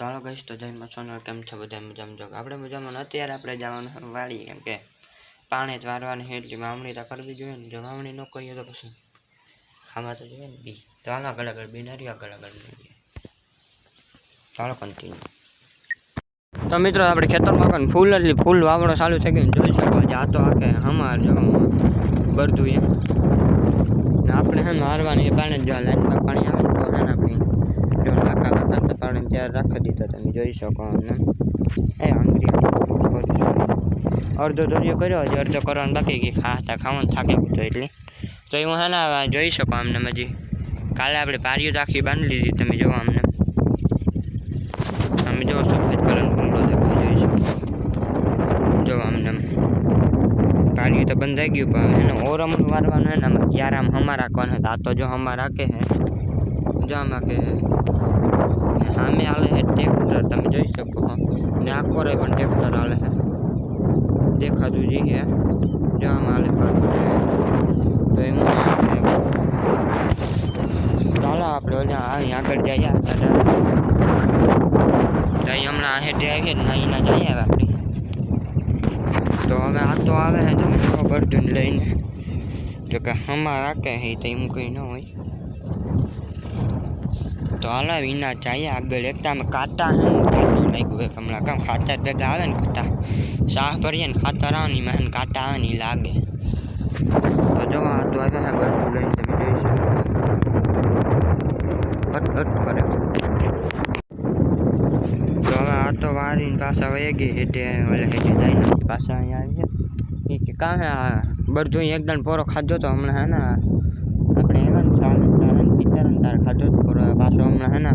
હાલો કહીશ તો જય સોનલ, કેમ છો? બધા મજામાં? જો આપણે મજામાં અત્યારે આપણે જવાનું છે કેમ કે પાણી જ વારવાની એટલી વાવણી તો કરવી જોઈએ ને. જો વાવણી ન કરીએ તો પછી ખાવા તો જોઈએ ને બી. તો હાલો, આગળ આગળ બી નરી આગળ આગળ મળીએ ચાલો કન્ટિન્યુ તો મિત્રો, આપણે ખેતરમાં પણ ફૂલ એટલે ફૂલ વાવણો ચાલુ છે કે જોઈ શકો છો, આ તો આખે હમાર જો બધું એમ આપણે હે મારવાની પાણી જો લાઈનમાં પાણી આવે તો હે આપણે જો નાકા નાકા તો પાણી ત્યારે રાખી દીધા તમે જોઈ શકો અમને. એ આંગળી અડધો દરિયો કર્યો, હજી અડધો કરવાનું બાકી ગઈ ખાતા ખાવાનું થાકે તો એટલે. તો એ હું હે જોઈ શકો અમને હજી. કાલે આપણે પારીઓ આખી બાંધી લીધી. તમે જોવો અમને. તમે જોવો સફેદ કલરનો કમળો દેખાય જોઈ શકો. જોવો અમને પારીઓ તો બંધ થઈ ગયું, પણ એનો ઓરમણ મારવાનો હે ને આમાં ક્યારે આમ હમા રાખવાનો આ તો જો હમા રાખે હે. જો આમાં કે ને સામે હાલે છે ટ્રેક્ટર, તમે જોઈ શકો હો. ને આ કોરે પણ ટ્રેક્ટર હાલે છે દેખાતું જી છે જો આમાં હાલે પાછું છે. તો એમ ચાલો આપણે ઓલા અહીં આગળ જઈએ. દાદા તો અહીં હમણાં હેઠે આવીએ ને અહીંના જઈએ હવે આપણે. તો હવે આ તો આવે છે તમે ખબર જ લઈને. જો કે હમા રાખે છે તો એમ કંઈ ન હોય. તો હાલો વિના ચાઈએ આગળ એકતા કાંટા ને કાંટું લાગ્યું એક હમણાં કામ ખાતર ભેગા આવે ને કાંટા શાહ ભરીએ ને ખાતર આવે ને કાંટા આવે ને લાગે. તો જો, આ તો આવે હે ગળતું લઈને, તમે જોઈ શકો. હટ કરે. તો હવે આ તો વારીને પાછા વહી ગઈ હેઠે, ઓલે હેઠે જઈને પાછા અહીંયા આવીએ. કે, કાં હે બધું એકદમ પોરો ખાધો તો હમણાં હે ને, આપણે એવા ને ચાલે. ને પિત્તર ને તારે ખાધો જ પાછો હમણાં હે ને,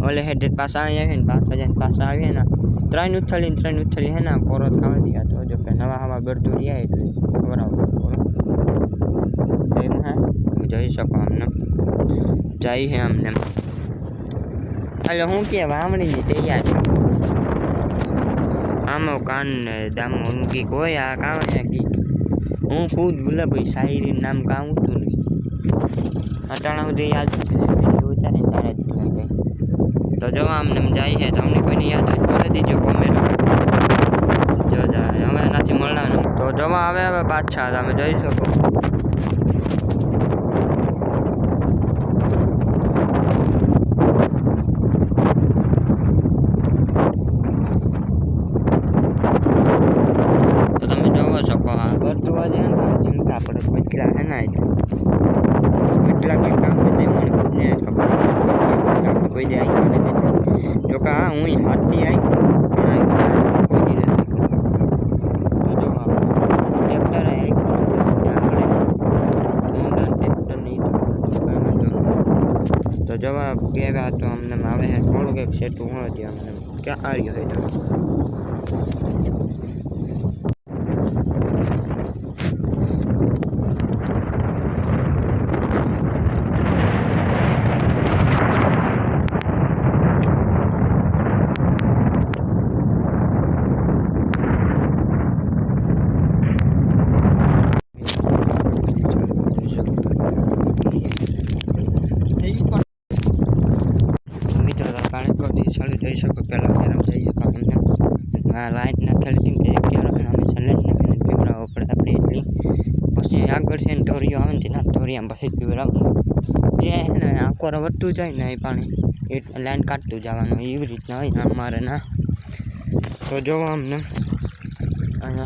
ઓલે હેઠે પાછા અહીં આવીએ ને, પાછા જઈને પાછા આવીએ ને ત્રણ ઉથલી ને ત્રણ ઉથલી હે ને પોરો ખાવા દીધા તો જો કે નવા હવા બધું રહ્યા એટલે ખબર પોરો એમ હે તમે જોઈ શકો અમને જાય હે અમને એટલે હું કે વાવણીની તૈયારી. આમાં કાન દામો હું કીક હોય આ કામ છે હું ખુદ ગુલાબ ભાઈ શાયરી નામ નહીં અટાણા સુધી યાદ વિચારે તારે જ ભૂલાઈ જાય તો જો આમને જાય છે તમને કોઈને યાદ હોય કરી દીજો કોમેન્ટ જો હવે નથી મળવાનું. તો જવા આવે હવે પાછા તમે જોઈ શકો તો તમે જોવો શકો આ બધું આજે હે ને ચિંતા પડે કેટલા હે ને એટલે કેટલા કંઈક કામ કરતા મને ખુદને ખબર આપણે કોઈ દે આવી નથી એટલે જો કે હા હાથથી આવી તો જવાબ કેવા તો અમને આવે છે થોડુંક એક સેટું હોય ત્યાં અમને. ક્યાં આવ્યો હોય તો મિત્રો તમે પાણી કરી શકો પહેલાં ગરમ જઈએ પાણીને આ લાઈટ નાખેલી હતી કે ક્યારે અમે લાઈટ નાખીને પીવડાવવો પડે આપણે એટલી. પછી આગળ છે ને ઢોરીઓ આવે ને તેના ઢોરિયા પછી પીવડાવવાનું જે ને આકોર વધતું જાય ને એ પાણી, એ લાઈન કાઢતું જવાનું, એવી રીતના હોય ને અમારે ના. તો જોવો અમને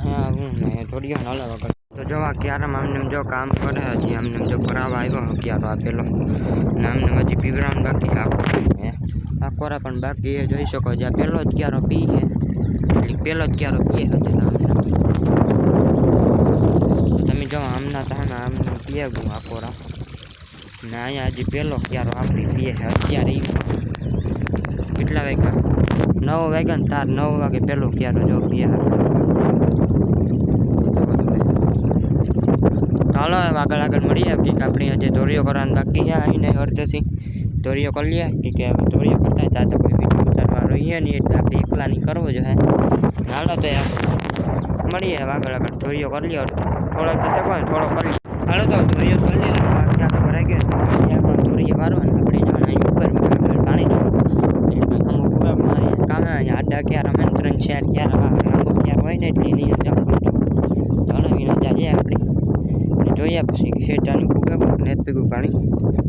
હે ને ઢોરિયો ને વગર તો જોવા ક્યારે અમને જો કામ કરે હજી અમને જો ભરાવા આવ્યો ક્યારો આપેલો ને અમને હજી પીવડાવવાનું બાકી આખો હે આ કોરા પણ બાકી એ જોઈ શકો જ્યાં પહેલો જ ક્યારો પી છે. પહેલો જ ક્યારો પીએ હજી તમે જો, આમના તાના ને પીએ ગયું આ કોરા ને અહીંયા હજી પહેલો ક્યારો આપણી પીએ છે. અત્યારે કેટલા વાગ્યા? નવ વાગ્યા ને તાર નવ વાગે પહેલો ક્યારો જો પીએ ચાલો આગળ આગળ મળીએ. કંઈક આપણી હજી દોરીઓ કરવાનું બાકી છે આવીને અડધેથી દોરીઓ કરી લઈએ કે દોરીઓ કરતા હતા તો કોઈ વીડિયો ઉતારવા રહીએ નહીં, એટલે આપણે એકલા નહીં કરવો જોઈએ હાલો તો યાર, મળીએ આગળ આગળ દોરીઓ કરી લઈએ થોડોક તો શકો થોડો કરી લઈએ હાલો તો દોરીઓ કરી લઈએ ત્યાં તો ભરાઈ ગયો ત્યાં દોરીઓ મારવાના આપણે જવાનું ઉપર પાણી એટલે અમુક મારીએ બીજા ક્યારા મેં ત્રણ ચાર ક્યારે લાંબો ક્યારે હોય ને, એટલે એની જવું પડતું જઈએ આપણે. જોઈએ પછી કે શેઠાની ભૂગા નેત ભેગું પાણી.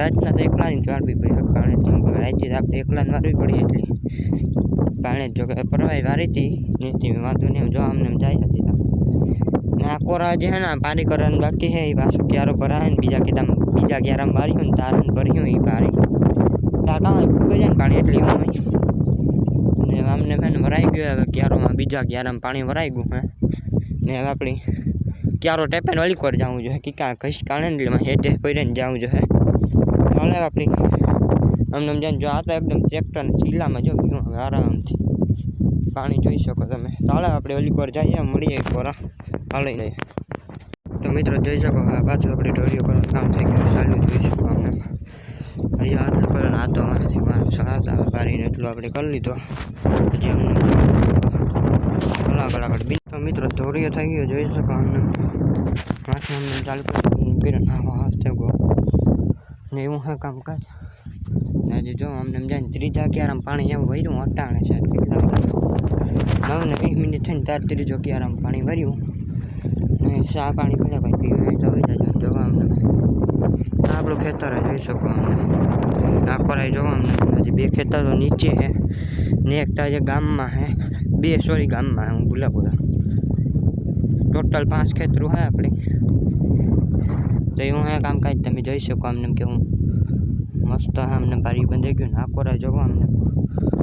રાતના તો એકલાની જ વાળવી પડી. પાણી કે રાતે આપણે એકલાને વાળવી પડી એટલી. પાણી જો કે પરવાઈ વારી હતી નીતિ વાંધો નહીં, જો આમને જાય નથી ને આ કોરા જે હે ને પાણી કરવાનું બાકી હે એ પાછું ક્યારો ભરાય ને બીજા કીધા બીજા ક્યારામ વાર્યું ને તારણ ભર્યું એ પાણી કામ ફૂગી જાય ને પાણી એટલી હોય. ને આમને મેં ભરાઈ ગયું, હવે ક્યારોમાં બીજા ક્યારામાં પાણી ભરાઈ ગયું હે. ને આપણી ક્યારો ટેપેન વાલી કોર જવું જોઈએ. કે કાં કશ એટલે હેઠે પહેરીને જવું જોઈએ. ચાલે આપણી આમ સમજાય જો આ તો એકદમ ટ્રેક્ટર ચીલામાં જો ગયું હવે આરામથી. પાણી જોઈ શકો તમે. ચાલે આપણે ઓલી પર જઈએ, મળીએ એક વાર હાલી લઈએ તો મિત્રો જોઈ શકો પાછું આપણે ઢોરીઓ કરવાનું કામ થઈ ગયું. ચાલુ જોઈ શકો અમને અહીંયા આટલું કરો ને આ તો અમારાથી મારે સળાવતા પાડીને એટલું આપણે કરી લીધો. પછી અમને કલાક કલાક બીજું તો મિત્રો ધોરીઓ થઈ ગયો જોઈ શકો અમને માથે અમને ચાલુ કરી થઈ ગયો ને એવું હે કામકાજ ને હજી જો અમને સમજાય ત્રીજા ક્યારામ પાણી એમ વર્યું અટાણે છે. કેટલા નવ ને વીસ મિનિટ થઈને તાર ત્રીજો ક્યારામ પાણી ભર્યું. ને સા પાણી પીને ભાઈ પીવું તો હોય જોવા અમને આપણું ખેતર જોઈ શકો અમને આ કરાય જોવા અમને હજી બે ખેતરો નીચે છે. ને એક તો જે ગામમાં છે. બે સોરી ગામમાં હું ભૂલા બોલા. ટોટલ પાંચ ખેતરું છે આપણે. તો એવું હે કામકાજ તમે જોઈ શકો અમને કે હું મસ્ત હા અમને ભારી બંધાઈ ગયું ને આ કોરાઈ જોવા અમને.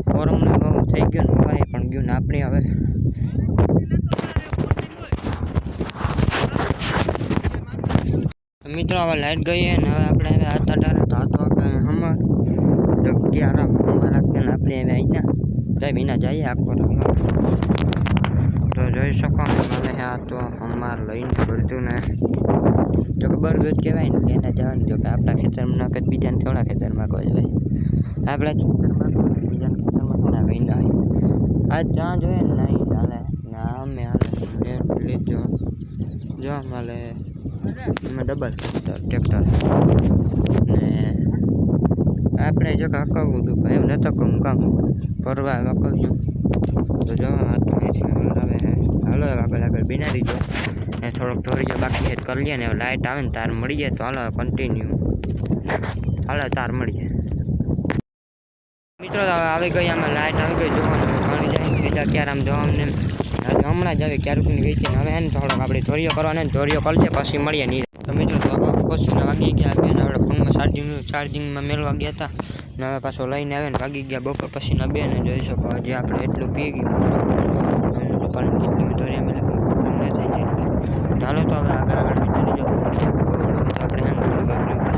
ફોરમને બહુ થઈ ગયું ને ભાઈ, પણ ગયું ને આપણે હવે. મિત્રો, હવે લાઈટ ગઈ હે ને હવે આપણે હવે હાથ અઢારે તો હાથો આપણે હમણાં જો. હમણાં રાખીને આપણે હવે અહીંયા જાય વિના જઈએ આખો. તો જોઈ શકો મને આ તો અમાર લઈને પડતું ને. જો કે બરગદ કહેવાય ને એને જવાનું જો કે આપણા ખેતરમાં ન કે બીજાને થોડા ખેતરમાં કોઈ ભાઈ આપણા ખેતરમાં બીજાના ખેતરમાં થોડા કઈ ના આજ જ્યાં જોઈએ ને નહીં ચાલે. ના અમે હાલે લીધો. જો માલે એમાં ડબલ ટ્રેક્ટર ને આપણે જો હકવવું હતું એમ નતો કહું, કામ ફરવા હકવ્યું તો જો, આ હવે હાલો આગળ આગળ બિનારી જો. ને થોડોક ઢોરીજો બાકી છે, કરી લઈએ ને લાઇટ આવે ને, તાર મળી જાય તો હાલો કન્ટિન્યુ હાલો, તાર મળીએ મિત્રો હવે આવી ગઈ આમાં લાઇટ આવી ગઈ જોવાનું પાણી જાય બીજા ક્યારે આમ જોવા અમને. હમણાં જ આવી ક્યારેક છે હવે ને, થોડોક આપણે ધોરીઓ કરવાને ધોરીઓ કરી લઈએ પછી મળીએ નહીં તમે જો પશુ વાગી ગયા બેન આપણે ફોનમાં ચાર્જિંગ ચાર્જિંગમાં મેળવા ગયા હતા ને હવે પાછો લઈને આવે ને વાગી ગયા બપોર પછીના બેન જોઈ શકો હજી આપણે એટલું પી ગયું. પાણી કેટલી મિત્ર એમ એટલે ચાલો તો હવે આગળ આગળ આપણે હેન્ડ